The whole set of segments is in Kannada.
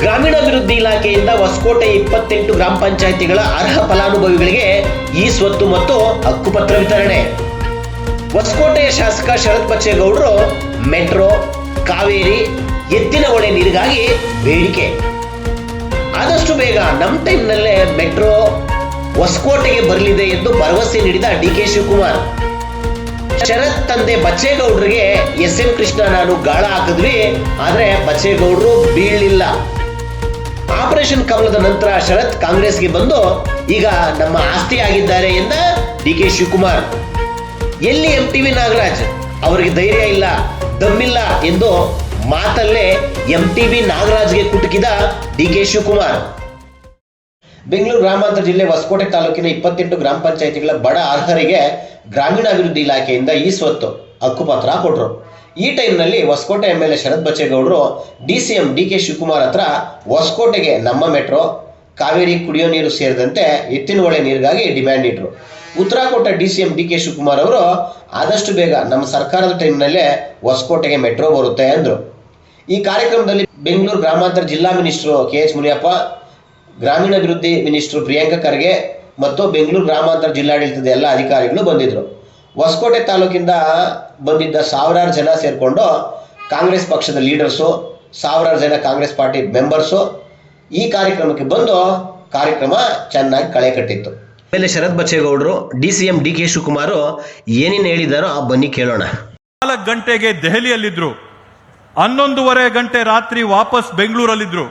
ಗ್ರಾಮೀಣಾಭಿವೃದ್ಧಿ ಇಲಾಖೆಯಿಂದ ಹೊಸಕೋಟೆ ಇಪ್ಪತ್ತೆಂಟು ಗ್ರಾಮ ಪಂಚಾಯಿತಿಗಳ ಅರ್ಹ ಫಲಾನುಭವಿಗಳಿಗೆ ಈ ಸ್ವತ್ತು ಮತ್ತು ಹಕ್ಕುಪತ್ರ ವಿತರಣೆ. ಹೊಸಕೋಟೆಯ ಶಾಸಕ ಶರತ್ ಬಚ್ಚೇಗೌಡರು ಮೆಟ್ರೋ, ಕಾವೇರಿ, ಎತ್ತಿನ ಹೊಳೆ ನೀರಿಗಾಗಿ ಬೇಡಿಕೆ. ಆದಷ್ಟು ಬೇಗ ನಮ್ಮ ಟೈಮ್ನಲ್ಲೇ ಮೆಟ್ರೋ ಹೊಸಕೋಟೆಗೆ ಬರಲಿದೆ ಎಂದು ಭರವಸೆ ನೀಡಿದ ಡಿ ಕೆ ಶಿವಕುಮಾರ್. ಶರತ್ ತಂದೆ ಬಚ್ಚೇಗೌಡರಿಗೆ ಎಸ್ ಎಂ ಕೃಷ್ಣ ನಾನು ಗಾಳ ಹಾಕಿದ್ವಿ, ಆದರೆ ಬಚ್ಚೇಗೌಡರು ಬೀಳಲಿಲ್ಲ. ಆಪರೇಷನ್ ಕಮಲದ ನಂತರ ಶರತ್ ಕಾಂಗ್ರೆಸ್ಗೆ ಬಂದು ಈಗ ನಮ್ಮ ಆಸ್ತಿ ಆಗಿದ್ದಾರೆ ಎಂದ ಡಿ ಕೆ ಶಿವಕುಮಾರ್. ಎಲ್ಲಿ ಎಂ ಟಿ ವಿ ನಾಗರಾಜ್? ಅವರಿಗೆ ಧೈರ್ಯ ಇಲ್ಲ, ದಮ್ಮಿಲ್ಲ ಎಂದು ಮಾತಲ್ಲೇ ಎಂ ಟಿ ವಿ ನಾಗರಾಜ್ಗೆ ಕುಟುಕಿದ ಡಿ ಕೆ ಶಿವಕುಮಾರ್. ಬೆಂಗಳೂರು ಗ್ರಾಮಾಂತರ ಜಿಲ್ಲೆ ಹೊಸಕೋಟೆ ತಾಲೂಕಿನ ಇಪ್ಪತ್ತೆಂಟು ಗ್ರಾಮ ಪಂಚಾಯಿತಿಗಳ ಬಡ ಅರ್ಹರಿಗೆ ಗ್ರಾಮೀಣಾಭಿವೃದ್ಧಿ ಇಲಾಖೆಯಿಂದ ಈ ಸ್ವತ್ತು ಹಕ್ಕುಪತ್ರ ಕೊಟ್ಟರು ಈ ಟೈಮ್ನಲ್ಲಿ Hoskote M L A Sharath ಬಚ್ಚೇಗೌಡರು D C M D K Shivakumar ಹತ್ರ ಹೊಸಕೋಟೆಗೆ ನಮ್ಮ ಮೆಟ್ರೋ, ಕಾವೇರಿ ಕುಡಿಯೋ ನೀರು ಸೇರಿದಂತೆ ಎತ್ತಿನ ಹೊಳೆ ನೀರಿಗಾಗಿ ಡಿಮ್ಯಾಂಡ್ ಇಟ್ರು. ಉತ್ತರ D C M D K Shivakumar ಅವರು, ಆದಷ್ಟು ಬೇಗ ನಮ್ಮ ಸರ್ಕಾರದ ಟೈಮ್ನಲ್ಲೇ ಹೊಸಕೋಟೆಗೆ ಮೆಟ್ರೋ ಬರುತ್ತೆ ಅಂದರು. ಈ ಕಾರ್ಯಕ್ರಮದಲ್ಲಿ ಬೆಂಗಳೂರು ಗ್ರಾಮಾಂತರ ಜಿಲ್ಲಾ ಮಿನಿಸ್ಟ್ರು ಕೆ ಎಚ್ ಮುನಿಯಪ್ಪ, ಗ್ರಾಮೀಣಾಭಿವೃದ್ಧಿ ಮಿನಿಸ್ಟ್ರು ಪ್ರಿಯಾಂಕ ಖರ್ಗೆ ಮತ್ತು ಬೆಂಗಳೂರು ಗ್ರಾಮಾಂತರ ಜಿಲ್ಲಾಡಳಿತದ ಎಲ್ಲ ಅಧಿಕಾರಿಗಳು ಬಂದಿದ್ದರು ಹೊಸಕೋಟೆ ತಾಲೂಕಿಂದ ಬಂದಿದ್ದ ಸಾವಿರಾರು ಜನ ಸೇರಿಕೊಂಡು ಕಾಂಗ್ರೆಸ್ ಪಕ್ಷದ ಲೀಡರ್ಸು ಸಾವಿರಾರು ಜನ ಕಾಂಗ್ರೆಸ್ ಪಾರ್ಟಿ ಮೆಂಬರ್ಸು ಈ ಕಾರ್ಯಕ್ರಮಕ್ಕೆ ಬಂದು ಕಾರ್ಯಕ್ರಮ ಚೆನ್ನಾಗಿ ಕಳೆ ಕಟ್ಟಿತ್ತು. ಆಮೇಲೆ Sharath ಬಚ್ಚೇಗೌಡರು D C M D K Shivakumar ಏನೇನು ಹೇಳಿದಾರೋ ಬನ್ನಿ ಕೇಳೋಣ. ನಾಲ್ಕು ಗಂಟೆಗೆ ದೆಹಲಿಯಲ್ಲಿದ್ದರು ಹನ್ನೊಂದುವರೆ ಗಂಟೆ ರಾತ್ರಿ ವಾಪಸ್ ಬೆಂಗಳೂರಲ್ಲಿದ್ದರು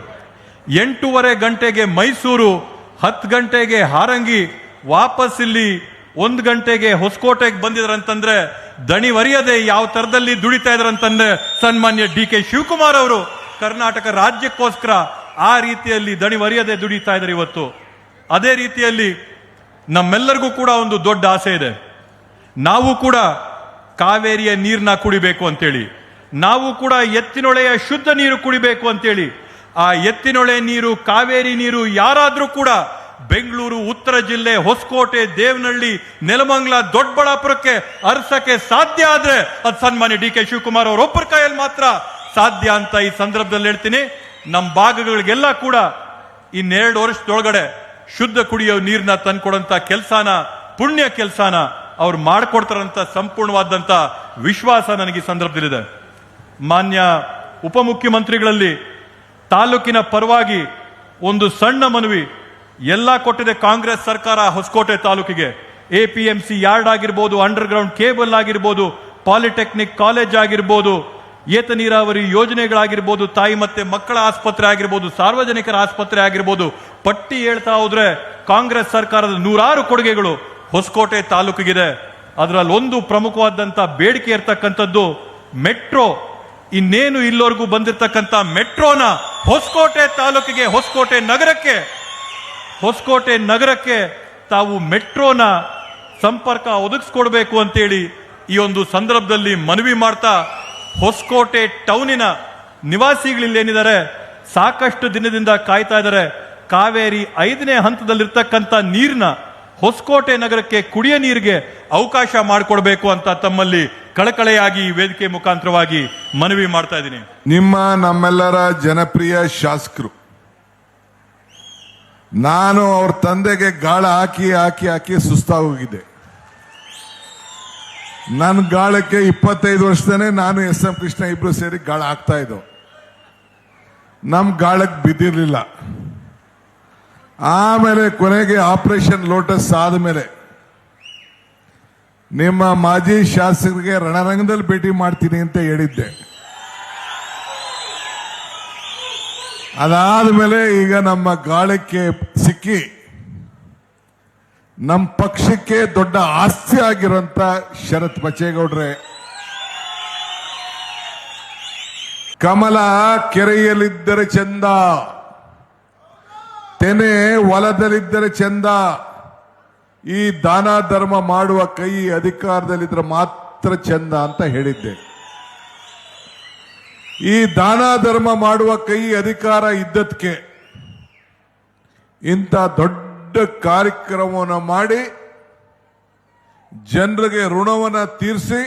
ಎಂಟೂವರೆ ಗಂಟೆಗೆ ಮೈಸೂರು ಹತ್ತು ಗಂಟೆಗೆ ಹಾರಂಗಿ ವಾಪಸ್ ಇಲ್ಲಿ ಒಂದು ಗಂಟೆಗೆ ಹೊಸಕೋಟೆಗೆ ಬಂದಿದ್ರಂತಂದ್ರೆ ದಣಿವರಿಯದೆ ಯಾವ ತರದಲ್ಲಿ ದುಡಿತಾ ಇದ್ರಂತಂದ್ರೆ ಸನ್ಮಾನ್ಯ ಡಿ ಕೆ ಶಿವಕುಮಾರ್ ಅವರು. ಕರ್ನಾಟಕ ರಾಜ್ಯಕ್ಕೋಸ್ಕರ ಆ ರೀತಿಯಲ್ಲಿ ದಣಿವರಿಯದೆ ದುಡಿತಾ ಇದ್ದಾರೆ ಇವತ್ತು. ಅದೇ ರೀತಿಯಲ್ಲಿ ನಮ್ಮೆಲ್ಲರಿಗೂ ಕೂಡ ಒಂದು ದೊಡ್ಡ ಆಸೆ ಇದೆ. ನಾವು ಕೂಡ ಕಾವೇರಿಯ ನೀರನ್ನ ಕುಡಿಬೇಕು ಅಂತೇಳಿ. ನಾವು ಕೂಡ ಎತ್ತಿನೊಳೆಯ ಶುದ್ಧ ನೀರು ಕುಡಿಬೇಕು ಅಂತೇಳಿ. ಆ ಎತ್ತಿನೊಳೆ ನೀರು, ಕಾವೇರಿ ನೀರು ಯಾರಾದರೂ ಕೂಡ ಬೆಂಗಳೂರು, ಉತ್ತರ ಜಿಲ್ಲೆ, ಹೊಸಕೋಟೆ, ದೇವನಹಳ್ಳಿ, ನೆಲಮಂಗ್ಲ, ದೊಡ್ಡಬಳ್ಳಾಪುರಕ್ಕೆ ಅರ್ಸಕ್ಕೆ ಸಾಧ್ಯ ಆದ್ರೆ ಅದು ಸನ್ಮಾನ್ಯ ಡಿ ಕೆ ಶಿವಕುಮಾರ್ ಅವರು ಒಬ್ಬರ ಕೈಯಲ್ಲಿ ಮಾತ್ರ ಸಾಧ್ಯ ಅಂತ ಈ ಸಂದರ್ಭದಲ್ಲಿ ಹೇಳ್ತೀನಿ. ನಮ್ಮ ಭಾಗಗಳಿಗೆಲ್ಲ ಕೂಡ ಇನ್ನೆರಡು ವರ್ಷದೊಳಗಡೆ ಶುದ್ಧ ಕುಡಿಯೋ ನೀರನ್ನ ತಂದ್ಕೊಡಂತ ಕೆಲಸನ, ಪುಣ್ಯ ಕೆಲಸನ ಅವ್ರು ಮಾಡಿಕೊಡ್ತಾರಂತ ಸಂಪೂರ್ಣವಾದಂತ ವಿಶ್ವಾಸ ನನಗೆ ಈ ಸಂದರ್ಭದಲ್ಲಿದೆ. ಮಾನ್ಯ ಉಪಮುಖ್ಯಮಂತ್ರಿಗಳಲ್ಲಿ ತಾಲೂಕಿನ ಪರವಾಗಿ ಒಂದು ಸಣ್ಣ ಮನವಿ ಎಲ್ಲ ಕೊಟ್ಟಿದೆ ಕಾಂಗ್ರೆಸ್ ಸರ್ಕಾರ ಹೊಸಕೋಟೆ ತಾಲೂಕಿಗೆ. A P M C yard ಆಗಿರ್ಬೋದು ಅಂಡರ್ ಗ್ರೌಂಡ್ ಕೇಬಲ್ ಆಗಿರ್ಬೋದು, ಪಾಲಿಟೆಕ್ನಿಕ್ ಕಾಲೇಜ್ ಆಗಿರ್ಬೋದು, ಏತ ನೀರಾವರಿ ಯೋಜನೆಗಳಾಗಿರ್ಬೋದು, ತಾಯಿ ಮತ್ತೆ ಮಕ್ಕಳ ಆಸ್ಪತ್ರೆ ಆಗಿರ್ಬೋದು, ಸಾರ್ವಜನಿಕರ ಆಸ್ಪತ್ರೆ ಆಗಿರ್ಬೋದು, ಪಟ್ಟಿ ಹೇಳ್ತಾ ಹೋದ್ರೆ ಕಾಂಗ್ರೆಸ್ ಸರ್ಕಾರದ ನೂರಾರು ಕೊಡುಗೆಗಳು ಹೊಸಕೋಟೆ ತಾಲೂಕಿಗಿದೆ. ಅದರಲ್ಲಿ ಒಂದು ಪ್ರಮುಖವಾದಂಥ ಬೇಡಿಕೆ ಇರ್ತಕ್ಕಂಥದ್ದು ಮೆಟ್ರೋ. ಇನ್ನೇನು ಇಲ್ಲೋರ್ಗೂ ಬಂದಿರತಕ್ಕಂಥ ಮೆಟ್ರೋನ ಹೊಸಕೋಟೆ ತಾಲೂಕಿಗೆ, ಹೊಸಕೋಟೆ ನಗರಕ್ಕೆ ಹೊಸಕೋಟೆ ನಗರಕ್ಕೆ ತಾವು ಮೆಟ್ರೋನ ಸಂಪರ್ಕ ಒದಗಿಸ್ಕೊಡ್ಬೇಕು ಅಂತೇಳಿ ಈ ಒಂದು ಸಂದರ್ಭದಲ್ಲಿ ಮನವಿ ಮಾಡ್ತಾ ಹೊಸಕೋಟೆ ಟೌನಿನ ನಿವಾಸಿಗಳಿಲ್ಲೇನಿದ್ದಾರೆ, ಸಾಕಷ್ಟು ದಿನದಿಂದ ಕಾಯ್ತಾ ಇದ್ದಾರೆ. ಕಾವೇರಿ ಐದನೇ ಹಂತದಲ್ಲಿರ್ತಕ್ಕಂಥ ನೀರನ್ನ ಹೊಸಕೋಟೆ ನಗರಕ್ಕೆ ಕುಡಿಯ ನೀರಿಗೆ ಅವಕಾಶ ಮಾಡಿಕೊಡ್ಬೇಕು ಅಂತ ತಮ್ಮಲ್ಲಿ ಕಳಕಳೆಯಾಗಿ ವೇದಿಕೆ ಮುಖಾಂತರವಾಗಿ ಮನವಿ ಮಾಡ್ತಾ ಇದ್ದೀನಿ. ನಿಮ್ಮ ನಮ್ಮೆಲ್ಲರ ಜನಪ್ರಿಯ ಶಾಸಕರು ನಾನು ಅವ್ರ ತಂದೆಗೆ ಗಾಳ ಹಾಕಿ ಹಾಕಿ ಹಾಕಿ ಸುಸ್ತಾಗೋಗಿದ್ದೆ ನನ್ನ ಗಾಳಕ್ಕೆ ಇಪ್ಪತ್ತೈದು ವರ್ಷದನೇ ನಾನು ಎಸ್ ಎಂ ಕೃಷ್ಣ ಇಬ್ರು ಸೇರಿ ಗಾಳ ಹಾಕ್ತಾ ಇದ್ದೋ. ನಮ್ ಗಾಳಕ್ಕೆ ಬಿದ್ದಿರ್ಲಿಲ್ಲ. ಆಮೇಲೆ ಕೊನೆಗೆ ಆಪರೇಷನ್ ಲೋಟಸ್ ಆದಮೇಲೆ ನಿಮ್ಮ ಮಾಜಿ ಶಾಸಕರಿಗೆ ರಣರಂಗದಲ್ಲಿ ಭೇಟಿ ಮಾಡ್ತೀನಿ ಅಂತ ಹೇಳಿದ್ದೆ. ಅದಾದ್ಮೇಲೆ ಈಗ ನಮ್ಮ ಗಾಳಕ್ಕೆ ಸಿಕ್ಕಿ ನಮ್ಮ ಪಕ್ಷಕ್ಕೆ ದೊಡ್ಡ ಆಸ್ತಿ ಆಗಿರುವಂತ ಶರತ್ ಬಚ್ಚೇಗೌಡ್ರೆ. ಕಮಲ ಕೆರೆಯಲ್ಲಿದ್ದರೆ ಚಂದ, ತೆನೆ ಹೊಲದಲ್ಲಿದ್ದರೆ ಚಂದ, ಈ ದಾನ ಧರ್ಮ ಮಾಡುವ ಕೈ ಅಧಿಕಾರದಲ್ಲಿದ್ದರೆ ಮಾತ್ರ ಚಂದ ಅಂತ ಹೇಳಿದ್ದೆ. ಈ ದಾನ ಧರ್ಮ ಮಾಡುವ ಕೈ ಅಧಿಕಾರ ಇದ್ದದಕ್ಕೆ ಇಂಥ ದೊಡ್ಡ ಕಾರ್ಯಕ್ರಮವನ್ನು ಮಾಡಿ ಜನರಿಗೆ ಋಣವನ್ನು ತೀರಿಸಿ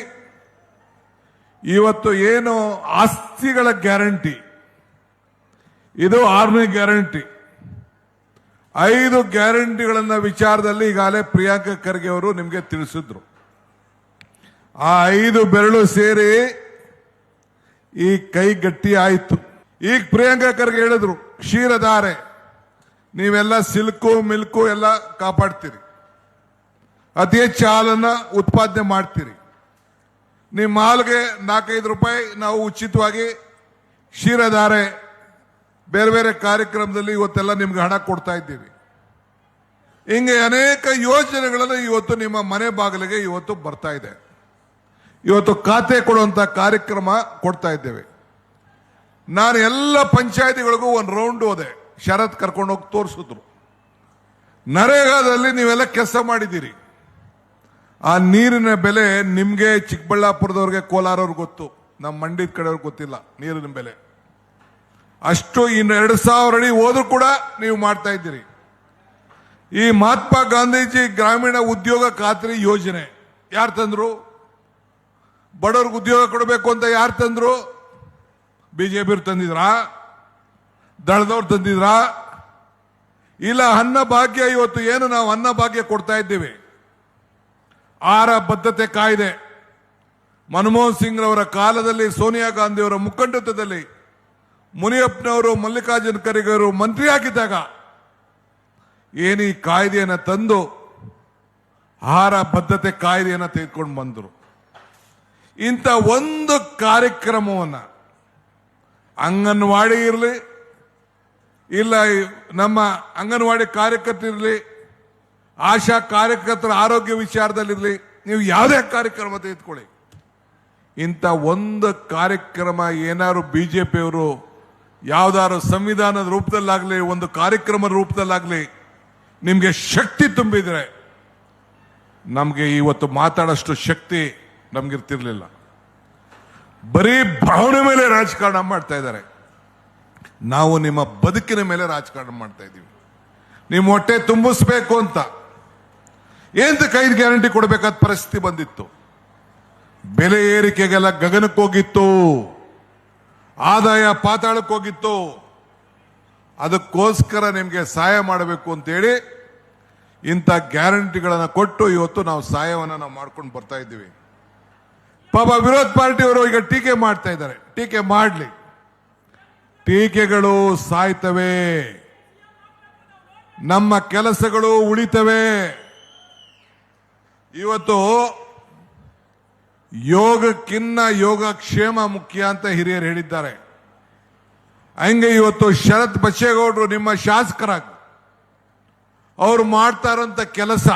ಇವತ್ತು ಏನು ಆಸ್ತಿಗಳ ಗ್ಯಾರಂಟಿ, ಇದು ಆರನೇ ಗ್ಯಾರಂಟಿ. ಐದು ಗ್ಯಾರಂಟಿಗಳನ್ನ ವಿಚಾರದಲ್ಲಿ ಈಗಾಗಲೇ ಪ್ರಿಯಾಂಕ ಖರ್ಗೆ ಅವರು ನಿಮಗೆ ತಿಳಿಸಿದ್ರು. ಆ ಐದು ಬೆರಳು ಸೇರಿ ಈ ಕೈ ಗಟ್ಟಿ ಆಯಿತು. ಈಗ ಪ್ರಿಯಾಂಕ ಖರ್ಗೆ ಹೇಳಿದ್ರು, ಕ್ಷೀರಧಾರೆ, ನೀವೆಲ್ಲ ಸಿಲ್ಕು, ಮಿಲ್ಕು ಎಲ್ಲ ಕಾಪಾಡ್ತೀರಿ. ಅತಿ ಹೆಚ್ಚು ಹಾಲನ್ನು ಉತ್ಪಾದನೆ ಮಾಡ್ತೀರಿ. ನಿಮ್ಮ ಹಾಲ್ಗೆ ನಾಲ್ಕೈದು ರೂಪಾಯಿ ನಾವು ಉಚಿತವಾಗಿ ಕ್ಷೀರಧಾರೆ, ಬೇರೆ ಬೇರೆ ಕಾರ್ಯಕ್ರಮದಲ್ಲಿ ಇವತ್ತೆಲ್ಲ ನಿಮ್ಗೆ ಹಣ ಕೊಡ್ತಾ ಇದ್ದೀವಿ. ಹಿಂಗೆ ಅನೇಕ ಯೋಜನೆಗಳನ್ನು ಇವತ್ತು ನಿಮ್ಮ ಮನೆ ಬಾಗಿಲಿಗೆ ಇವತ್ತು ಬರ್ತಾ ಇದೆ. ಇವತ್ತು ಖಾತೆ ಕೊಡುವಂತ ಕಾರ್ಯಕ್ರಮ ಕೊಡ್ತಾ ಇದ್ದೇವೆ. ನಾನು ಎಲ್ಲ ಪಂಚಾಯತಿಗಳಿಗೂ ಒಂದು ರೌಂಡ್ ಹೋದೆ. ಶರತ್ ಕರ್ಕೊಂಡು ಹೋಗಿ ತೋರಿಸಿದ್ರು. ನರೇಗಾದಲ್ಲಿ ನೀವೆಲ್ಲ ಕೆಲಸ ಮಾಡಿದ್ದೀರಿ. ಆ ನೀರಿನ ಬೆಲೆ ನಿಮಗೆ ಚಿಕ್ಕಬಳ್ಳಾಪುರದವ್ರಿಗೆ, ಕೋಲಾರವ್ರಿಗೆ ಗೊತ್ತು. ನಮ್ಮ ಮಂಡ್ಯದ ಕಡೆಯವ್ರಿಗೆ ಗೊತ್ತಿಲ್ಲ ನೀರಿನ ಬೆಲೆ. ಅಷ್ಟು ಇನ್ನು ಎರಡು ಸಾವಿರ ಅಡಿ ಹೋದ್ರೂ ಕೂಡ ನೀವು ಮಾಡ್ತಾ ಇದ್ದೀರಿ. ಈ ಮಹಾತ್ಮ ಗಾಂಧೀಜಿ ಗ್ರಾಮೀಣ ಉದ್ಯೋಗ ಖಾತ್ರಿ ಯೋಜನೆ ಯಾರು ತಂದ್ರು? ಬಡವ್ರಿಗೆ ಉದ್ಯೋಗ ಕೊಡಬೇಕು ಅಂತ ಯಾರು ತಂದ್ರು? ಬಿಜೆಪಿ ತಂದಿದ್ರಾ? ದಳದವ್ರು ತಂದಿದ್ರಾ? ಇಲ್ಲ, ಅನ್ನ ಭಾಗ್ಯ ಇವತ್ತು ಏನು ನಾವು ಅನ್ನ ಭಾಗ್ಯ ಕೊಡ್ತಾ ಇದ್ದೇವೆ? ಆಹಾರ ಬದ್ಧತೆ ಕಾಯ್ದೆ. ಮನಮೋಹನ್ ಸಿಂಗ್ ರವರ ಕಾಲದಲ್ಲಿ ಸೋನಿಯಾ ಗಾಂಧಿ ಅವರ ಮುಖಂಡತ್ವದಲ್ಲಿ ಮುನಿಯಪ್ಪನವರು, ಮಲ್ಲಿಕಾರ್ಜುನ ಖರ್ಗೆ ಅವರು ಮಂತ್ರಿ ಆಗಿದ್ದಾಗ ಏನು ಈ ಕಾಯ್ದೆಯನ್ನು ತಂದು, ಆಹಾರ ಬದ್ಧತೆ ಕಾಯ್ದೆಯನ್ನು ತೆಗೆದುಕೊಂಡು ಬಂದರು? ಇಂಥ ಒಂದು ಕಾರ್ಯಕ್ರಮವನ್ನು ಅಂಗನವಾಡಿ ಇರಲಿ, ಇಲ್ಲ ನಮ್ಮ ಅಂಗನವಾಡಿ ಕಾರ್ಯಕರ್ತರಿರಲಿ ಆಶಾ ಕಾರ್ಯಕರ್ತರ ಆರೋಗ್ಯ ವಿಚಾರದಲ್ಲಿರಲಿ ನೀವು ಯಾವುದೇ ಕಾರ್ಯಕ್ರಮ ತೆಗೆದುಕೊಳ್ಳಿ. ಇಂಥ ಒಂದು ಕಾರ್ಯಕ್ರಮ ಏನಾದ್ರು ಬಿ ಜೆ ಪಿಯವರು ಯಾವ್ದಾದ್ರು ಸಂವಿಧಾನದ ರೂಪದಲ್ಲಾಗಲಿ, ಒಂದು ಕಾರ್ಯಕ್ರಮದ ರೂಪದಲ್ಲಾಗಲಿ ನಿಮಗೆ ಶಕ್ತಿ ತುಂಬಿದ್ರೆ ನಮಗೆ ಇವತ್ತು ಮಾತಾಡೋಷ್ಟು ಶಕ್ತಿ ನಮ್ಗಿರ್ತಿರ್ಲಿಲ್ಲ ಬರೀ ಭಾವನೆ ಮೇಲೆ ರಾಜಕಾರಣ ಮಾಡ್ತಾ ಇದ್ದಾರೆ. ನಾವು ನಿಮ್ಮ ಬದುಕಿನ ಮೇಲೆ ರಾಜಕಾರಣ ಮಾಡ್ತಾ ಇದ್ದೀವಿ. ನಿಮ್ಮ ಹೊಟ್ಟೆ ತುಂಬಿಸ್ಬೇಕು ಅಂತ. ಏನಂತ ಕೈದು ಗ್ಯಾರಂಟಿ ಕೊಡಬೇಕಾದ ಪರಿಸ್ಥಿತಿ ಬಂದಿತ್ತು. ಬೆಲೆ ಏರಿಕೆಗೆಲ್ಲ ಗಗನಕ್ಕೆ ಹೋಗಿತ್ತು. ಆದಾಯ ಪಾತಾಳಕ್ಕೆ ಹೋಗಿತ್ತು. ಅದಕ್ಕೋಸ್ಕರ ನಿಮಗೆ ಸಹಾಯ ಮಾಡಬೇಕು ಅಂತೇಳಿ ಇಂಥ ಗ್ಯಾರಂಟಿಗಳನ್ನು ಕೊಟ್ಟು ಇವತ್ತು ನಾವು ಸಹಾಯವನ್ನು ನಾವು ಮಾಡ್ಕೊಂಡು ಬರ್ತಾ ಇದ್ದೀವಿ. ಪಾಪ ವಿರೋಧ ಪಾರ್ಟಿಯವರು ಈಗ ಟೀಕೆ ಮಾಡ್ತಾ ಇದ್ದಾರೆ. ಟೀಕೆ ಮಾಡಲಿ. ಟೀಕೆಗಳು ಸಾಯ್ತವೆ. ನಮ್ಮ ಕೆಲಸಗಳು ಉಳಿತವೆ. ಇವತ್ತು ಯೋಗಕ್ಕಿನ್ನ ಯೋಗಕ್ಷೇಮ ಮುಖ್ಯ ಅಂತ ಹಿರಿಯರು ಹೇಳಿದ್ದಾರೆ. ಹಂಗೆ ಇವತ್ತು ಶರತ್ ಬಚ್ಚೇಗೌಡರು ನಿಮ್ಮ ಶಾಸಕರಾಗಿ. ಅವ್ರು ಮಾಡ್ತಾ ಇರೋಂಥ ಕೆಲಸ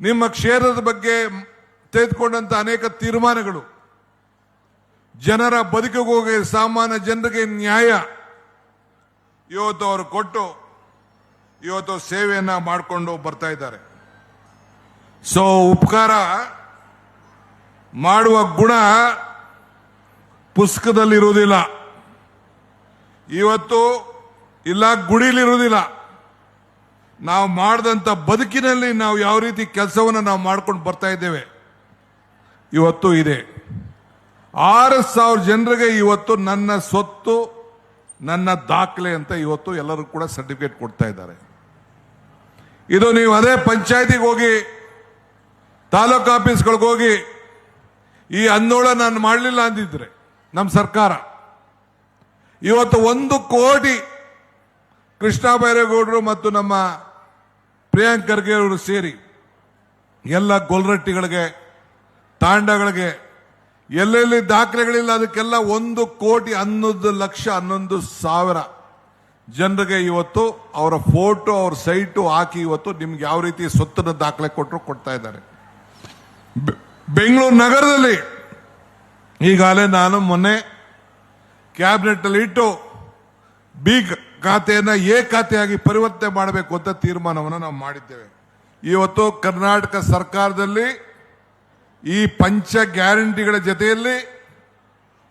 ನಿಮ್ಮ ಕ್ಷೇತ್ರದ ಬಗ್ಗೆ ತೆಗೆದುಕೊಂಡಂತ ಅನೇಕ ತೀರ್ಮಾನಗಳು. ಜನರ ಬದುಕಿಗೆ ಹೋಗಿ ಸಾಮಾನ್ಯ ಜನರಿಗೆ ನ್ಯಾಯ. ಇವತ್ತು ಅವರು ಕೊಟ್ಟು ಇವತ್ತು ಸೇವೆಯನ್ನ ಮಾಡಿಕೊಂಡು ಬರ್ತಾ ಇದ್ದಾರೆ. ಸೊ ಉಪಕಾರ ಮಾಡುವ ಗುಣ ಪುಸ್ತಕದಲ್ಲಿರುವುದಿಲ್ಲ. ಇವತ್ತು ಇಲ್ಲ ಗುಡಿಲಿರುವುದಿಲ್ಲ ನಾವು ಮಾಡಿದಂಥ ಬದುಕಿನಲ್ಲಿ ನಾವು ಯಾವ ರೀತಿ ಕೆಲಸವನ್ನು ನಾವು ಮಾಡ್ಕೊಂಡು ಬರ್ತಾ ಇದ್ದೇವೆ. ಇವತ್ತು ಇದೆ. ಆರು ಸಾವಿರ ಜನರಿಗೆ ಇವತ್ತು ನನ್ನ ಸ್ವತ್ತು, ನನ್ನ ದಾಖಲೆ ಅಂತ ಇವತ್ತು ಎಲ್ಲರೂ ಕೂಡ ಸರ್ಟಿಫಿಕೇಟ್ ಕೊಡ್ತಾ ಇದ್ದಾರೆ. ಇದು ನೀವು ಅದೇ ಪಂಚಾಯತಿಗೆ ಹೋಗಿ, ತಾಲೂಕು ಆಫೀಸ್ಗಳಿಗೆ ಹೋಗಿ, ಈ ಅನ್ನೋಳ ನಾನು ಮಾಡಲಿಲ್ಲ ಅಂದಿದ್ರೆ, ನಮ್ಮ ಸರ್ಕಾರ. ಇವತ್ತು ಒಂದು ಕೋಟಿ ಕೃಷ್ಣ ಬೈರೇಗೌಡರು ಮತ್ತು ನಮ್ಮ ಪ್ರಿಯಾಂಕ್ ಖರ್ಗೆ ಅವರು ಸೇರಿ ಎಲ್ಲ ಗೊಲ್ರಟ್ಟಿಗಳಿಗೆ ತಾಂಡಗಳಿಗೆ ಎಲ್ಲೆಲ್ಲಿ ದಾಖಲೆಗಳಿಲ್ಲ, ಅದಕ್ಕೆಲ್ಲ ಒಂದು ಕೋಟಿ ಹನ್ನೊಂದು ಲಕ್ಷ ಹನ್ನೊಂದು ಸಾವಿರ. ಜನರಿಗೆ ಇವತ್ತು ಅವರ ಫೋಟೋ, ಅವ್ರ ಸೈಟು ಹಾಕಿ ಇವತ್ತು ನಿಮ್ಗೆ ಯಾವ ರೀತಿ ಸ್ವತ್ತಿನ ದಾಖಲೆ ಕೊಟ್ಟರು ಕೊಡ್ತಾ ಇದ್ದಾರೆ. ಬೆಂಗಳೂರು ನಗರದಲ್ಲಿ ಈಗಾಗಲೇ ನಾನು ಮೊನ್ನೆ ಕ್ಯಾಬಿನೆಟ್ ಅಲ್ಲಿ ಇಟ್ಟು ಬಿ ಖಾತೆಯನ್ನ ಎ ಖಾತೆಯಾಗಿ ಪರಿವರ್ತನೆ ಮಾಡಬೇಕು ಅಂತ ತೀರ್ಮಾನವನ್ನು ನಾವು ಮಾಡಿದ್ದೇವೆ. ಇವತ್ತು ಕರ್ನಾಟಕ ಸರ್ಕಾರದಲ್ಲಿ ಈ ಪಂಚ ಗ್ಯಾರಂಟಿಗಳ ಜೊತೆಯಲ್ಲಿ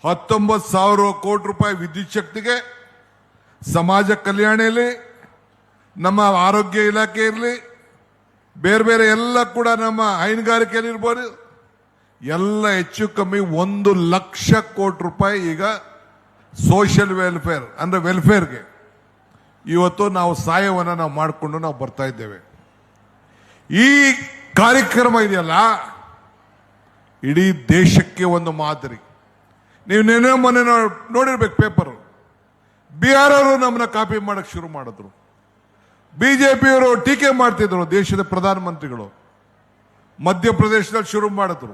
ಹತ್ತೊಂಬತ್ತು ಸಾವಿರ ಕೋಟಿ ರೂಪಾಯಿ ವಿದ್ಯುತ್ ಶಕ್ತಿಗೆ, ಸಮಾಜ ಕಲ್ಯಾಣ ನಮ್ಮ ಆರೋಗ್ಯ ಇಲಾಖೆ ಇರಲಿ, ಬೇರೆ ಬೇರೆ ಎಲ್ಲ ಕೂಡ ನಮ್ಮ ಹೈನುಗಾರಿಕೆಯಲ್ಲಿ ಇರ್ಬೋದು. ಎಲ್ಲ ಹೆಚ್ಚು ಕಮ್ಮಿ ಒಂದು ಲಕ್ಷ ಕೋಟಿ ರೂಪಾಯಿ ಈಗ ಸೋಷಿಯಲ್ ವೆಲ್ಫೇರ್ ಅಂದರೆ ವೆಲ್ಫೇರ್ಗೆ ಇವತ್ತು ನಾವು ಸಹಾಯವನ್ನು ನಾವು ಮಾಡಿಕೊಂಡು ನಾವು ಬರ್ತಾ ಇದ್ದೇವೆ. ಈ ಕಾರ್ಯಕ್ರಮ ಇದೆಯಲ್ಲ ಇಡೀ ದೇಶಕ್ಕೆ ಒಂದು ಮಾದರಿ. ನೀವು ನೆನೆ ಮೊನ್ನೆ ನೋಡಿರ್ಬೇಕು ಪೇಪರ್ ಆರ್ ಅವರು ನಮ್ಮನ್ನ ಕಾಪಿ ಮಾಡಕ್ ಶುರು ಮಾಡಿದ್ರು. ಬಿಜೆಪಿಯವರು ಟೀಕೆ ಮಾಡ್ತಿದ್ರು ದೇಶದ ಪ್ರಧಾನಮಂತ್ರಿಗಳು. ಮಧ್ಯಪ್ರದೇಶದಲ್ಲಿ ಶುರು ಮಾಡಿದ್ರು.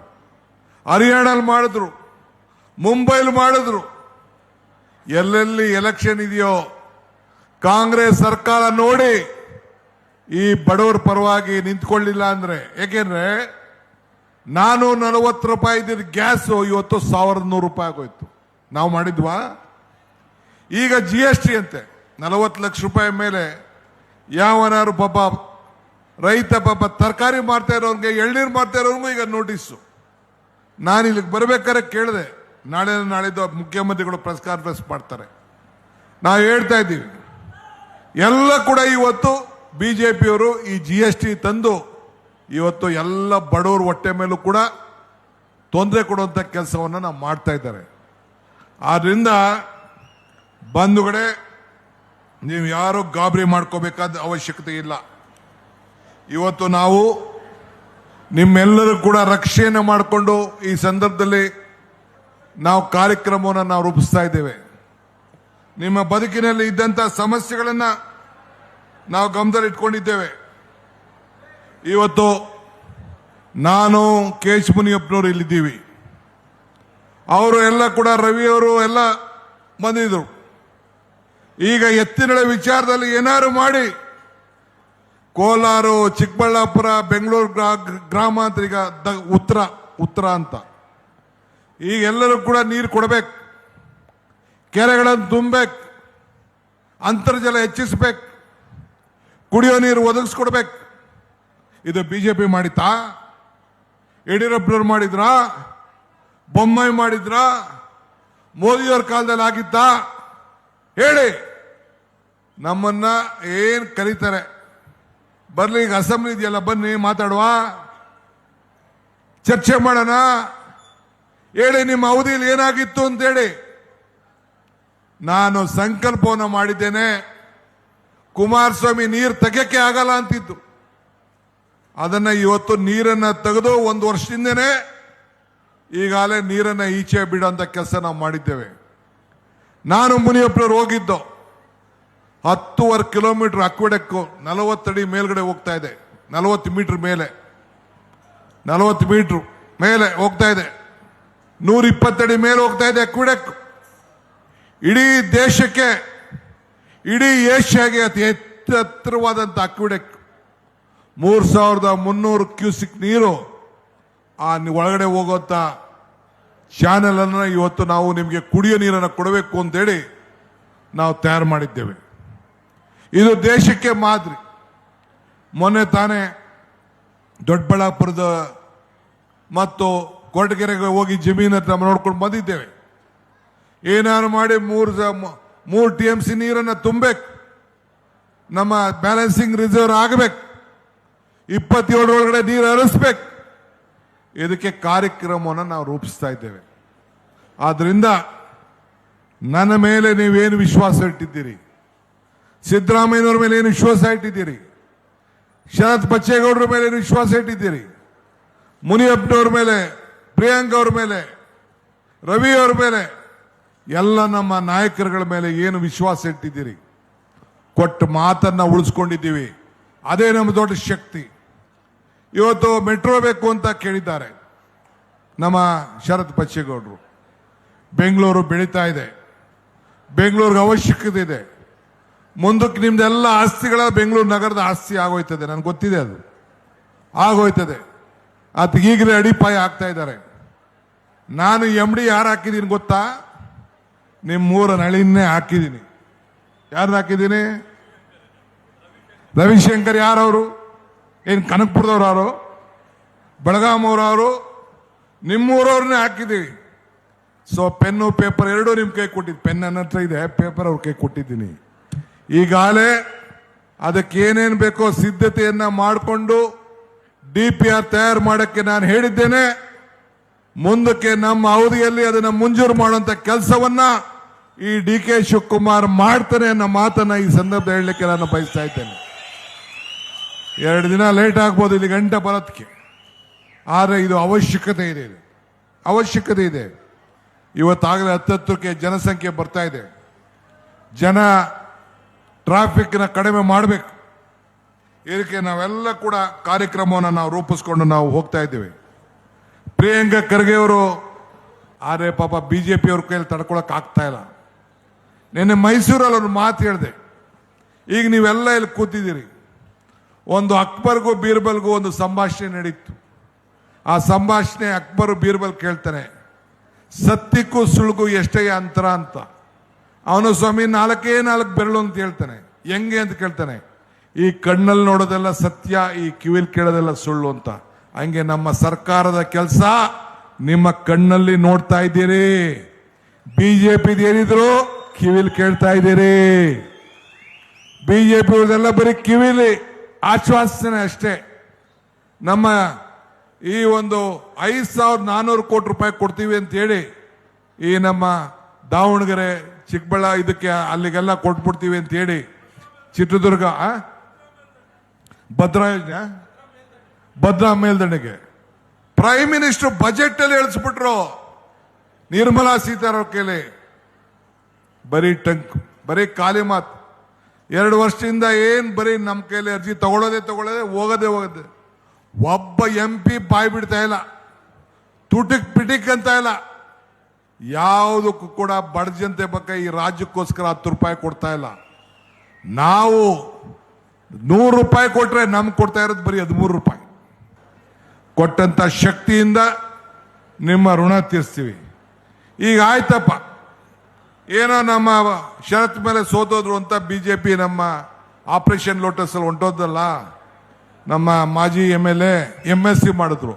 ಹರಿಯಾಣಲ್ಲಿ ಮಾಡಿದ್ರು. ಮುಂಬೈಲಿ ಮಾಡಿದ್ರು. ಎಲ್ಲೆಲ್ಲಿ ಎಲೆಕ್ಷನ್ ಇದೆಯೋ ಕಾಂಗ್ರೆಸ್ ಸರ್ಕಾರ ನೋಡಿ ಈ ಬಡವರ ಪರವಾಗಿ ನಿಂತ್ಕೊಳ್ಳಿಲ್ಲ ಅಂದ್ರೆ ಯಾಕೆಂದ್ರೆ ನಾನು ನಲವತ್ತು ರೂಪಾಯಿ ಇದ್ದಿದ್ದ ಗ್ಯಾಸು ಇವತ್ತು ಸಾವಿರದ ನೂರು ರೂಪಾಯಿ ಆಗೋಯ್ತು. ನಾವು ಮಾಡಿದ್ವಾ? ಈಗ ಜಿ ಎಸ್ ಟಿ ಅಂತೆ. ನಲವತ್ತು ಲಕ್ಷ ರೂಪಾಯಿ ಮೇಲೆ ಯಾವನಾರು ಪಾಪ ರೈತ ಪಾಪ ತರಕಾರಿ ಮಾರ್ತಾ ಇರೋನ್ಗೆ ಎಳ್ನೀರು ಮಾರ್ತಾ ಇರೋನ್ಗೂ ಈಗ ನೋಟಿಸ್ ನಾನು ಇಲ್ಲಿಗೆ ಬರ್ಬೇಕಾದ್ರೆ ಕೇಳಿದೆ. ನಾಳೆ ನಾಳಿದ್ದು ಮುಖ್ಯಮಂತ್ರಿಗಳು ಪ್ರೆಸ್ ಕಾನ್ಫರೆನ್ಸ್ ಮಾಡ್ತಾರೆ. ನಾವು ಹೇಳ್ತಾ ಇದ್ದೀವಿ. ಎಲ್ಲ ಕೂಡ ಇವತ್ತು ಬಿಜೆಪಿಯವರು ಈ ಜಿ ಎಸ್ ಟಿ ತಂದು ಇವತ್ತು ಎಲ್ಲ ಬಡವರು ಹೊಟ್ಟೆ ಮೇಲೂ ಕೂಡ ತೊಂದರೆ ಕೊಡುವಂಥ ಕೆಲಸವನ್ನು ನಾವು ಮಾಡ್ತಾ ಇದ್ದಾರೆ. ಆದ್ದರಿಂದ ಬಂದುಗಡೆ ನೀವು ಯಾರು ಗಾಬರಿ ಮಾಡ್ಕೋಬೇಕಾದ ಅವಶ್ಯಕತೆ ಇಲ್ಲ. ಇವತ್ತು ನಾವು ನಿಮ್ಮೆಲ್ಲರೂ ಕೂಡ ರಕ್ಷಣೆ ಮಾಡಿಕೊಂಡು ಈ ಸಂದರ್ಭದಲ್ಲಿ ನಾವು ಕಾರ್ಯಕ್ರಮವನ್ನು ನಾವು ರೂಪಿಸ್ತಾ ಇದ್ದೇವೆ. ನಿಮ್ಮ ಬದುಕಿನಲ್ಲಿ ಇದ್ದಂಥ ಸಮಸ್ಯೆಗಳನ್ನ ನಾವು ಗಮನದಲ್ಲಿ ಇಟ್ಕೊಂಡಿದ್ದೇವೆ ಇವತ್ತು ನಾನು ಕೆ ಎಚ್ ಮುನಿಯಪ್ಪನವರು ಇಲ್ಲಿದ್ದೀವಿ. ಅವರು ಎಲ್ಲ ಕೂಡ ರವಿಯವರು ಎಲ್ಲ ಬಂದಿದ್ರು. ಈಗ ಎತ್ತಿನಳೆ ವಿಚಾರದಲ್ಲಿ ಏನಾರು ಮಾಡಿ, ಕೋಲಾರ, ಚಿಕ್ಕಬಳ್ಳಾಪುರ, ಬೆಂಗಳೂರು ಗ್ರಾ- ಗ್ರಾಮಾಂತರ ಈಗ ದ- ಉತ್ತರ ಉತ್ತರ ಅಂತ. ಈಗ ಎಲ್ಲರೂ ಕೂಡ ನೀರು ಕೊಡಬೇಕು, ಕೆರೆಗಳನ್ನು ತುಂಬಬೇಕು, ಅಂತರ್ಜಲ ಹೆಚ್ಚಿಸ್ಬೇಕು, ಕುಡಿಯೋ ನೀರು ಒದಗಿಸ್ಕೊಡ್ಬೇಕು. ಇದು ಬಿಜೆಪಿ ಮಾಡಿತಾ ಯಡಿಯೂರಪ್ಪನವ್ರು ಮಾಡಿದ್ರಾ? ಬೊಮ್ಮಾಯಿ ಮಾಡಿದ್ರಾ? ಮೋದಿಯವ್ರ ಕಾಲದಲ್ಲಿ ಆಗಿತ್ತಾ? ಹೇಳಿ. ನಮ್ಮನ್ನ ಏನ್ ಕರೀತಾರೆ? ಬರ್ಲಿ, ಈಗ ಅಸೆಂಬ್ಲಿ ಇದೆಯಲ್ಲ, ಬನ್ನಿ, ಮಾತಾಡುವ. ಚರ್ಚೆ ಮಾಡೋಣ. ಹೇಳಿ, ನಿಮ್ಮ ಅವಧಿಯಲ್ಲಿ ಏನಾಗಿತ್ತು ಅಂತೇಳಿ. ನಾನು ಸಂಕಲ್ಪವನ್ನು ಮಾಡಿದ್ದೇನೆ. ಕುಮಾರಸ್ವಾಮಿ ನೀರು ತೆಗಕ್ಕೆ ಆಗಲ್ಲ ಅಂತಿದ್ದು. ಅದನ್ನ ಇವತ್ತು ನೀರನ್ನ ತೆಗೆದು ಒಂದು ವರ್ಷದಿಂದನೇ ಈಗಾಗಲೇ ನೀರನ್ನ ಈಚೆ ಬಿಡೋಂಥ ಕೆಲಸ ನಾವು ಮಾಡಿದ್ದೇವೆ. ನಾನು ಮುನಿಯಪ್ಪನವ್ರು ಹೋಗಿದ್ದು. ಹತ್ತುವರೆ ಕಿಲೋಮೀಟರ್ ಅಕ್ವಡಕ್ಕು ನಲವತ್ತಡಿ ಮೇಲ್ಗಡೆ ಹೋಗ್ತಾ ಇದೆ. ನಲವತ್ತು ಮೀಟರ್ ಮೇಲೆ. ನಲವತ್ತು ಮೀಟರ್ ಮೇಲೆ ಹೋಗ್ತಾ ಇದೆ. ನೂರ ಇಪ್ಪತ್ತಡಿ ಮೇಲೆ ಹೋಗ್ತಾ ಇದೆ ಅಕ್ವಿಡೆಕ್ ಇಡೀ ದೇಶಕ್ಕೆ, ಇಡೀ ಏಷ್ಯಾಗೆ ಅತಿ ಹೆಚ್ಚು ಹತ್ತಿರವಾದಂಥ ಅಕ್ವಿಡೆಕ್ ಮೂರು ಸಾವಿರದ ಮುನ್ನೂರು ಕ್ಯೂಸಿಕ್ ನೀರು ಆ ಒಳಗಡೆ ಹೋಗುವಂಥ ಚಾನೆಲ್ ಅನ್ನು ಇವತ್ತು ನಾವು ನಿಮಗೆ ಕುಡಿಯೋ ನೀರನ್ನು ಕೊಡಬೇಕು ಅಂತೇಳಿ ನಾವು ತಯಾರು ಮಾಡಿದ್ದೇವೆ. ಇದು ದೇಶಕ್ಕೆ ಮಾದರಿ. ಮೊನ್ನೆ ತಾನೇ ದೊಡ್ಡಬಳ್ಳಾಪುರದ ಮತ್ತು ಕೊರಟಗೆರೆಗೆ ಹೋಗಿ ಜಮೀನು ಹತ್ರ ನೋಡ್ಕೊಂಡು ಬಂದಿದ್ದೇವೆ. ಏನಾರು ಮಾಡಿ ಮೂರು ಮೂರು ಟಿ ಎಂ ಸಿ ನೀರನ್ನು ತುಂಬಬೇಕು. ನಮ್ಮ ಬ್ಯಾಲೆನ್ಸಿಂಗ್ ರಿಸರ್ವ್ ಆಗಬೇಕು. ಇಪ್ಪತ್ತೇಳರೊಳಗಡೆ ನೀರು ಹರಿಸ್ಬೇಕು. ಇದಕ್ಕೆ ಕಾರ್ಯಕ್ರಮವನ್ನು ನಾವು ರೂಪಿಸ್ತಾ ಇದ್ದೇವೆ. ಆದ್ರಿಂದ ನನ್ನ ಮೇಲೆ ನೀವೇನು ವಿಶ್ವಾಸ ಇಟ್ಟಿದ್ದೀರಿ? ಸಿದ್ದರಾಮಯ್ಯನವ್ರ ಮೇಲೆ ಏನು ವಿಶ್ವಾಸ ಇಟ್ಟಿದ್ದೀರಿ? ಶರತ್ ಬಚ್ಚೇಗೌಡರ ಮೇಲೆ ಏನು ವಿಶ್ವಾಸ ಇಟ್ಟಿದ್ದೀರಿ? ಮುನಿಯಪ್ಪನವ್ರ ಮೇಲೆ, ಪ್ರಿಯಾಂಕ್ ಅವ್ರ ಮೇಲೆ, ರವಿ ಅವ್ರ ಮೇಲೆ, ಎಲ್ಲ ನಮ್ಮ ನಾಯಕರುಗಳ ಮೇಲೆ ಏನು ವಿಶ್ವಾಸ ಇಟ್ಟಿದ್ದೀರಿ? ಕೊಟ್ಟ ಮಾತನ್ನ ಉಳಿಸ್ಕೊಂಡಿದ್ದೀವಿ. ಅದೇ ನಮ್ಮ ದೊಡ್ಡ ಶಕ್ತಿ. ಇವತ್ತು ಮೆಟ್ರೋ ಬೇಕು ಅಂತ ಕೇಳಿದ್ದಾರೆ ನಮ್ಮ ಶರತ್ ಬಚ್ಚೇಗೌಡರು. ಬೆಂಗಳೂರು ಬೆಳೀತಾ ಇದೆ. ಬೆಂಗಳೂರಿಗೆ ಅವಶ್ಯಕತೆ ಇದೆ. ಮುಂದಕ್ಕೆ ನಿಮ್ದೆಲ್ಲ ಆಸ್ತಿಗಳ ಬೆಂಗಳೂರು ನಗರದ ಆಸ್ತಿ ಆಗೋಯ್ತದೆ. ನನಗೆ ಗೊತ್ತಿದೆ ಅದು. ಆಗೋಯ್ತದೆ. ಅದು ಈಗಲೇ ಅಡಿಪಾಯ ಆಗ್ತಾ ಇದ್ದಾರೆ. ನಾನು ಎಂ ಡಿ ಯಾರು ಹಾಕಿದ್ದೀನಿ ಗೊತ್ತಾ? ನಿಮ್ಮ ಮೂರ ನಳಿನೇ ಹಾಕಿದ್ದೀನಿ. ಯಾರನ್ನ ಹಾಕಿದ್ದೀನಿ? ರವಿಶಂಕರ್ ಯಾರವರು? ಏನು ಕನಕಪುರದವ್ರು ಯಾರು? ಬೆಳಗಾಂ ಅವರು ನಿಮ್ಮೂರವ್ರನ್ನೇ ಹಾಕಿದ್ದೀವಿ. ಸೊ ಪೆನ್ನು ಪೇಪರ್ ಎರಡೂ ನಿಮ್ಮ ಕೈ ಕೊಟ್ಟಿದ್ದು ಪೆನ್ ನನ್ನ ಹತ್ರ ಇದೆ ಪೇಪರ್ ಅವ್ರ ಕೈ ಕೊಟ್ಟಿದ್ದೀನಿ. ಈಗಾಗಲೇ ಅದಕ್ಕೆ ಏನೇನು ಬೇಕೋ ಸಿದ್ಧತೆಯನ್ನು ಮಾಡಿಕೊಂಡು ಡಿ ಪಿ ಆರ್ ತಯಾರು ಮಾಡೋಕ್ಕೆ ನಾನು ಹೇಳಿದ್ದೇನೆ. ಮುಂದಕ್ಕೆ ನಮ್ಮ ಅವಧಿಯಲ್ಲಿ ಅದನ್ನು ಮುಂಜೂರು ಮಾಡುವಂಥ ಕೆಲಸವನ್ನ ಈ ಡಿ ಕೆ ಶಿವಕುಮಾರ್ ಮಾಡ್ತಾನೆ ಅನ್ನೋ ಮಾತನ್ನ ಈ ಸಂದರ್ಭ ಹೇಳಲಿಕ್ಕೆ ನಾನು ಬಯಸ್ತಾ ಇದ್ದೇನೆ. ಎರಡು ದಿನ ಲೇಟ್ ಆಗ್ಬೋದು ಇಲ್ಲಿ ಗಂಟೆ ಬರೋದಕ್ಕೆ. ಆದರೆ ಇದು ಅವಶ್ಯಕತೆ ಇದೆ ಇದು. ಅವಶ್ಯಕತೆ ಇದೆ. ಇವತ್ತಾಗಲೇ ಹತ್ತತ್ತಕ್ಕೆ ಜನಸಂಖ್ಯೆ ಬರ್ತಾ ಇದೆ. ಜನ ಟ್ರಾಫಿಕ್ನ ಕಡಿಮೆ ಮಾಡಬೇಕು. ಇದಕ್ಕೆ ನಾವೆಲ್ಲ ಕೂಡ ಕಾರ್ಯಕ್ರಮವನ್ನು ನಾವು ರೂಪಿಸ್ಕೊಂಡು ನಾವು ಹೋಗ್ತಾ ಇದ್ದೇವೆ. ಪ್ರಿಯಾಂಕಾ ಖರ್ಗೆ ಅವರು, ಆದರೆ ಪಾಪ ಬಿ ಜೆ ಪಿಯವ್ರ ಕೈಯಲ್ಲಿ ತಡ್ಕೊಳಕ್ಕೆ ಆಗ್ತಾ ಇಲ್ಲ. ನಿನ್ನೆ ಮೈಸೂರಲ್ಲಿ ಅವ್ರು ಮಾತು ಹೇಳಿದೆ. ಈಗ ನೀವೆಲ್ಲ ಇಲ್ಲಿ ಕೂತಿದ್ದೀರಿ. ಒಂದು ಅಕ್ಬರ್ಗೂ ಬೀರ್ಬಲ್ಗೂ ಒಂದು ಸಂಭಾಷಣೆ ನಡೀತು. ಆ ಸಂಭಾಷಣೆ ಅಕ್ಬರ್ ಬೀರ್ಬಲ್ ಕೇಳ್ತಾನೆ ಸತ್ಯಕ್ಕೂ ಸುಳ್ಗೂ ಎಷ್ಟೇ ಅಂತರ ಅಂತ. ಅವನು, ಸ್ವಾಮಿ, ನಾಲ್ಕೇ ನಾಲ್ಕು ಬೆರಳು ಅಂತ ಹೇಳ್ತಾನೆ. ಹೆಂಗೆ? ಅಂತ ಕೇಳ್ತಾನೆ. ಈ ಕಣ್ಣಲ್ಲಿ ನೋಡೋದೆಲ್ಲ ಸತ್ಯ, ಈ ಕಿವಿಲ್ ಕೇಳೋದೆಲ್ಲ ಸುಳ್ಳು ಅಂತ. ಹಂಗೆ ನಮ್ಮ ಸರ್ಕಾರದ ಕೆಲಸ, ನಿಮ್ಮ ಕಣ್ಣಲ್ಲಿ ನೋಡ್ತಾ ಇದ್ದೀರಿ. ಬಿಜೆಪಿ ಏನಿದ್ರು ಕಿವಿಲ್ ಕೇಳ್ತಾ ಇದ್ದೀರಿ. ಬಿಜೆಪಿ ಬರೀ ಕಿವಿಲಿ. ಆಶ್ವಾಸನೆ ಅಷ್ಟೇ. ನಮ್ಮ ಈ ಒಂದು ಐದು ಸಾವಿರದ ನಾನ್ನೂರು ಕೋಟಿ ರೂಪಾಯಿ ಕೊಡ್ತೀವಿ ಅಂತ ಹೇಳಿ ಈ ನಮ್ಮ ದಾವಣಗೆರೆ ಚಿಕ್ಕಬಳ್ಳ ಇದಕ್ಕೆ ಅಲ್ಲಿಗೆಲ್ಲ ಕೊಟ್ಬಿಡ್ತೀವಿ ಅಂತ ಹೇಳಿ ಚಿತ್ರದುರ್ಗ? ಭದ್ರಾ ಯೋಜನೆ ಭದ್ರಾ ಮೇಲ್ದಂಡೆಗೆ. ಪ್ರೈಮ್ ಮಿನಿಸ್ಟರ್ ಬಜೆಟ್ ಅಲ್ಲಿ ಇಳಿಸ್ಬಿಟ್ರು ನಿರ್ಮಲಾ ಸೀತಾರಾಮ್ ಕೇಳಿ. ಬರೀ ಟಂಕ್, ಬರೀ ಖಾಲಿ ಮಾತು. ಎರಡು ವರ್ಷದಿಂದ ಏನು ಬರೀ ನಮ್ಮ ಕೈಲಿ ಅರ್ಜಿ ತಗೊಳ್ಳೋದೇ ತಗೊಳ್ಳೋದೇ ಹೋಗೋದೇ ಹೋಗೋದೆ. ಒಬ್ಬ ಎಂ ಪಿ ಬಾಯ್ ಬಿಡ್ತಾ ಇಲ್ಲ. ತುಟಿಕ್ ಪಿಟಿಕ್ ಅಂತ ಇಲ್ಲ. ಯಾವುದಕ್ಕೂ ಕೂಡ ಬಡ ಜನತೆ ಬಗ್ಗೆ ಈ ರಾಜ್ಯಕ್ಕೋಸ್ಕರ ಹತ್ತು ರೂಪಾಯಿ ಕೊಡ್ತಾ ಇಲ್ಲ. ನಾವು ನೂರು ರೂಪಾಯಿ ಕೊಟ್ರೆ ನಮ್ಗೆ ಕೊಡ್ತಾ ಇರೋದು ಬರೀ ಹದಿಮೂರು ರೂಪಾಯಿ. ಕೊಟ್ಟಂತ ಶಕ್ತಿಯಿಂದ ನಿಮ್ಮ ಋಣ ತೀರಿಸ್ತೀವಿ. ಈಗ ಆಯ್ತಪ್ಪ. ಏನೋ ನಮ್ಮ ಶರತ್ ಮೇಲೆ ಸೋತೋದ್ರು ಅಂತ ಬಿಜೆಪಿ ನಮ್ಮ ಆಪರೇಷನ್ ಲೋಟಸ್ ಅಲ್ಲಿ ಹೊಂಟೋದಲ್ಲ, ನಮ್ಮ ಮಾಜಿ M L A M S C ಮಾಡಿದ್ರು.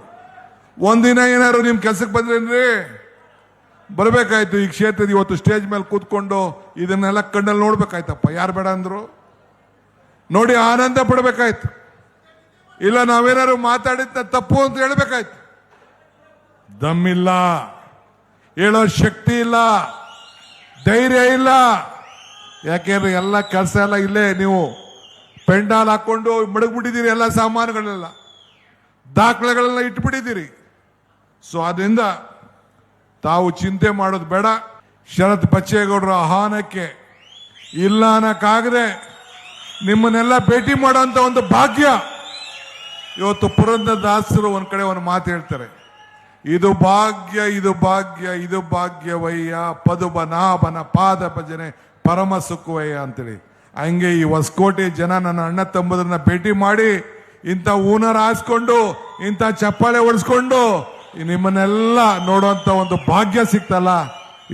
ಒಂದಿನ ಏನಾದ್ರು ನಿಮ್ ಕೆಲ್ಸಕ್ಕೆ ಬಂದ್ರೇನ್ರಿ? ಬರಬೇಕಾಯ್ತು ಈ ಕ್ಷೇತ್ರದ ಇವತ್ತು ಸ್ಟೇಜ್ ಮೇಲೆ ಕೂತ್ಕೊಂಡು ಇದನ್ನೆಲ್ಲ ಕಣ್ಣಲ್ಲಿ ನೋಡ್ಬೇಕಾಯ್ತಪ್ಪ. ಯಾರು ಬೇಡ ಅಂದ್ರು? ನೋಡಿ ಆನಂದ ಪಡಬೇಕಾಯ್ತು. ಇಲ್ಲ ನಾವೇನಾದ್ರು ಮಾತಾಡಿದ್ದ ತಪ್ಪು ಅಂತ ಹೇಳ್ಬೇಕಾಯ್ತು. ದಮ್ಮಿಲ್ಲ ಹೇಳೋ ಶಕ್ತಿ ಇಲ್ಲ. ಧೈರ್ಯ ಇಲ್ಲ. ಯಾಕೆಂದ್ರೆ ಎಲ್ಲ ಕೆಲಸ ಎಲ್ಲ ಇಲ್ಲೇ ನೀವು. ಪೆಂಡಾಲ್ ಹಾಕೊಂಡು ಮಡಗ್ಬಿಟ್ಟಿದ್ದೀರಿ ಎಲ್ಲ ಸಾಮಾನುಗಳೆಲ್ಲ. ದಾಖಲೆಗಳೆಲ್ಲ ಇಟ್ಬಿಟ್ಟಿದ್ದೀರಿ. ಸೊ ಅದರಿಂದ ತಾವು ಚಿಂತೆ ಮಾಡೋದು ಬೇಡ. ಶರತ್ ಬಚ್ಚೇಗೌಡರ ಆಹ್ವಾನಕ್ಕೆ ಇಲ್ಲ ಅನ್ನಕ್ಕಾಗದೆ ನಿಮ್ಮನ್ನೆಲ್ಲ ಭೇಟಿ ಮಾಡೋಂಥ ಒಂದು ಭಾಗ್ಯ. ಇವತ್ತು ಪುರಂದ ದಾಸರು ಒಂದ್ ಕಡೆ ಒಂದು ಮಾತು ಹೇಳ್ತಾರೆ. ಇದು ಭಾಗ್ಯ ಇದು ಭಾಗ್ಯ, ಇದು ಭಾಗ್ಯವಯ್ಯ ಪದುಬ ನಾಭನ ಪಾದ ಭಜನೆ, ಪರಮ ಸುಖವಯ್ಯ ಅಂತೇಳಿ. ಹಂಗೆ ಈ ಹೊಸಕೋಟೆ ಜನ ನನ್ನ ಅಣ್ಣ ತಮ್ಮದನ್ನ ಭೇಟಿ ಮಾಡಿ ಇಂಥ ಊನರ್ ಹಾಸ್ಕೊಂಡು, ಇಂಥ ಚಪ್ಪಾಳೆ ಹೊಡಿಸ್ಕೊಂಡು ನಿಮ್ಮನ್ನೆಲ್ಲ ನೋಡುವಂತ ಒಂದು ಭಾಗ್ಯ ಸಿಕ್ತಲ್ಲ?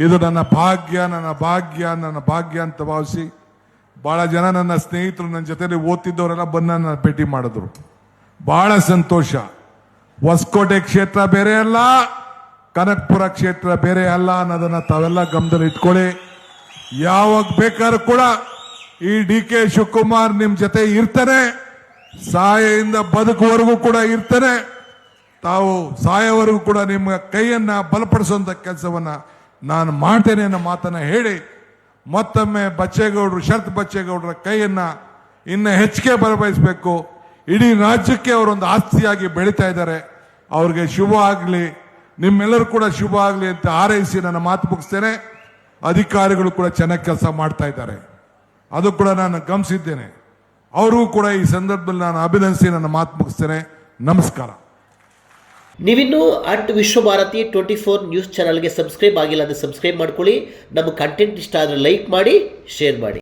ಇದು ನನ್ನ ಭಾಗ್ಯ ನನ್ನ ಭಾಗ್ಯ ನನ್ನ ಭಾಗ್ಯ ಅಂತ ಭಾವಿಸಿ ಬಹಳ ಜನ ನನ್ನ ಸ್ನೇಹಿತರು ನನ್ನ ಜೊತೆಲಿ ಓದ್ತಿದ್ದವರೆಲ್ಲ ಬಂದು ನನ್ನ ಭೇಟಿ ಮಾಡಿದ್ರು. ಬಹಳ ಸಂತೋಷ. ಹೊಸಕೋಟೆ ಕ್ಷೇತ್ರ ಬೇರೆ ಅಲ್ಲ, ಕನಕ್ಪುರ ಕ್ಷೇತ್ರ ಬೇರೆ ಅಲ್ಲ ಅನ್ನೋದನ್ನ ತಾವೆಲ್ಲ ಗಮನದಲ್ಲಿ ಇಟ್ಕೊಳ್ಳಿ. ಯಾವಾಗ ಬೇಕಾದ್ರೂ ಕೂಡ ಈ ಡಿ ಕೆ ಶಿವಕುಮಾರ್ ನಿಮ್ ಜೊತೆ ಇರ್ತಾನೆ ಸಾಯಿಂದ ಬದುಕುವರೆಗೂ ಕೂಡ ಇರ್ತಾನೆ, ತಾವು ಸಾಯವರೆಗೂ ಕೂಡ ನಿಮ್ಮ ಕೈಯನ್ನ ಬಲಪಡಿಸುವಂತ ಕೆಲಸವನ್ನ ನಾನು ಮಾಡ್ತೇನೆ ಅನ್ನೋ ಮಾತನ್ನ ಹೇಳಿ, ಮತ್ತೊಮ್ಮೆ ಬಚ್ಚೇಗೌಡರು, ಶರತ್ ಬಚ್ಚೇಗೌಡರ ಕೈಯನ್ನ ಇನ್ನು ಹೆಚ್ಚಿಗೆ ಬಲಪಡಿಸಬೇಕು ಇಡೀ ರಾಜ್ಯಕ್ಕೆ ಅವರೊಂದು ಆಸ್ತಿಯಾಗಿ ಬೆಳೀತಾ ಇದ್ದಾರೆ. ಅವ್ರಿಗೆ ಶುಭ ಆಗಲಿ. ನಿಮ್ಮೆಲ್ಲರೂ ಕೂಡ ಶುಭ ಆಗಲಿ ಅಂತ ಹಾರೈಸಿ ನನ್ನ ಮಾತು ಮುಗಿಸ್ತೇನೆ. ಅಧಿಕಾರಿಗಳು ಕೂಡ ಚೆನ್ನಾಗಿ ಕೆಲಸ ಮಾಡ್ತಾ ಇದ್ದಾರೆ. ಅದು ಕೂಡ ನಾನು ಗಮನಿಸಿದ್ದೇನೆ. ಅವರಿಗೂ ಕೂಡ ಈ ಸಂದರ್ಭದಲ್ಲಿ ನಾನು ಅಭಿನಂದಿಸಿ ನನ್ನ ಮಾತು ಮುಗಿಸ್ತೇನೆ. ನಮಸ್ಕಾರ. ನೀವಿನ್ನೂ at Vishwabharati twenty four news ಚಾನಲ್ಗೆ ಸಬ್ಸ್ಕ್ರೈಬ್ ಆಗಿಲ್ಲ ಅಂದರೆ ಸಬ್ಸ್ಕ್ರೈಬ್ ಮಾಡ್ಕೊಳ್ಳಿ. ನಮ್ಮ ಕಂಟೆಂಟ್ ಇಷ್ಟ ಆದರೆ ಲೈಕ್ ಮಾಡಿ ಶೇರ್ ಮಾಡಿ.